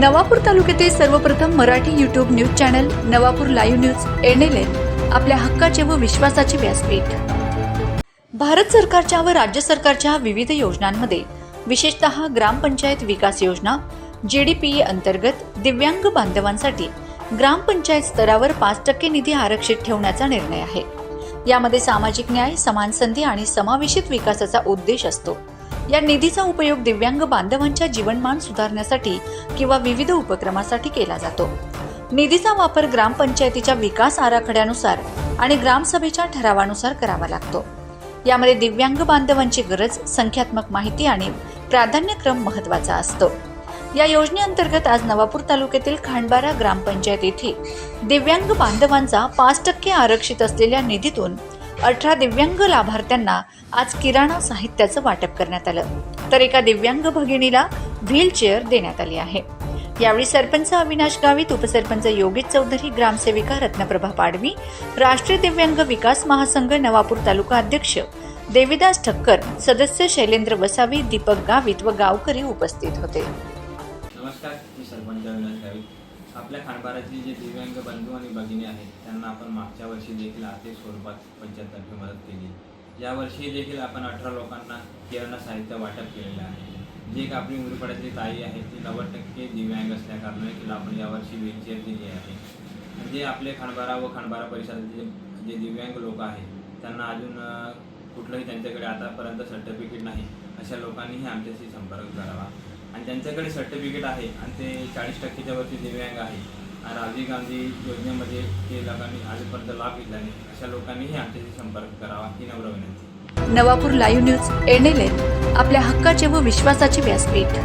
नवापूर तालुक्यातील सर्वप्रथम Marathi YouTube news channel Navapur live news N आपल्या हक्काचे व विश्वासाचे व्यासपीठ. भारत सरकारच्या व राज्य सरकारच्या विविध योजनांमध्ये विशेषतः ग्रामपंचायत विकास योजना जीडीपी अंतर्गत दिव्यांग बांधवांसाठी ग्रामपंचायत स्तरावर पाच टक्के निधी आरक्षित ठेवण्याचा निर्णय आहे. यामध्ये सामाजिक न्याय समान संधी आणि समावेशित विकासाचा उद्देश असतो. या निधीचा उपयोग दिव्यांग बांधवांच्या जीवनमान सुधारण्यासाठी किंवा विविध उपक्रमासाठी केला जातो. निधीचा वापर ग्रामपंचायतीच्या विकास आराखड्यानुसार आणि ग्रामसभेच्या ठरावानुसार करावा लागतो. यामध्ये दिव्यांग बांधवांची गरज संख्यात्मक माहिती आणि प्राधान्यक्रम महत्त्वाचा असतो. या योजनेअंतर्गत आज नवापूर तालुक्यातील खांडबारा ग्रामपंचायत येथे दिव्यांग बांधवांचा पाच टक्के आरक्षित असलेल्या निधीतून अठरा दिव्यांग लाभार्थ्यांना आज किराणा साहित्याचं वाटप करण्यात आलं. तर एका दिव्यांग भगिनीला व्हीलचेअर देण्यात आली आहे. यावेळी सरपंच अविनाश गावित उपसरपंच योगेश चौधरी ग्रामसेविका रत्नप्रभा पाडवी राष्ट्रीय दिव्यांग विकास महासंघ नवापूर तालुका अध्यक्ष देविदास ठक्कर सदस्य शैलेंद्र वसावी दीपक गावित व गावकरी उपस्थित होते. नमस्कार मी सरपंच अविनाश गावित. आपल्या खांडबारातील जे दिव्यांग बंधू आणि भगिनी आहेत त्यांना आपण मागच्या वर्षी देखील आर्थिक स्वरूपात पंचायतर्फे मदत केली. यावर्षी देखील आपण अठरा लोकांना किराणा साहित्य वाटप केलेलं आहे. जी एक आपली मुरपड्यातली ताई आहे ती नव्वद टक्के दिव्यांग असल्याकारणाने तिला आपण यावर्षी व्हीलचेअर दिली आहे. म्हणजे आपले खानबारा व खानबारा परिसरातील जे दिव्यांग लोक आहेत त्यांना अजून कुठलंही त्यांच्याकडे आतापर्यंत सर्टिफिकेट नाही अशा लोकांनीही आमच्याशी संपर्क करावा. आणि त्यांच्याकडे सर्टिफिकेट आहे आणि ते चाळीस टक्केच्या वरती दिव्यांग आहे. आणि राजीव गांधी योजनेमध्ये ते लोकांनी आजपर्यंत लाभ घेतला नाही. अशा लोकांनीही आमच्याशी संपर्क करावा ही नम्र विनंती. नवापूर लाईव्ह न्यूज एन आपल्या हक्काचे व विश्वासाचे व्यासपीठ.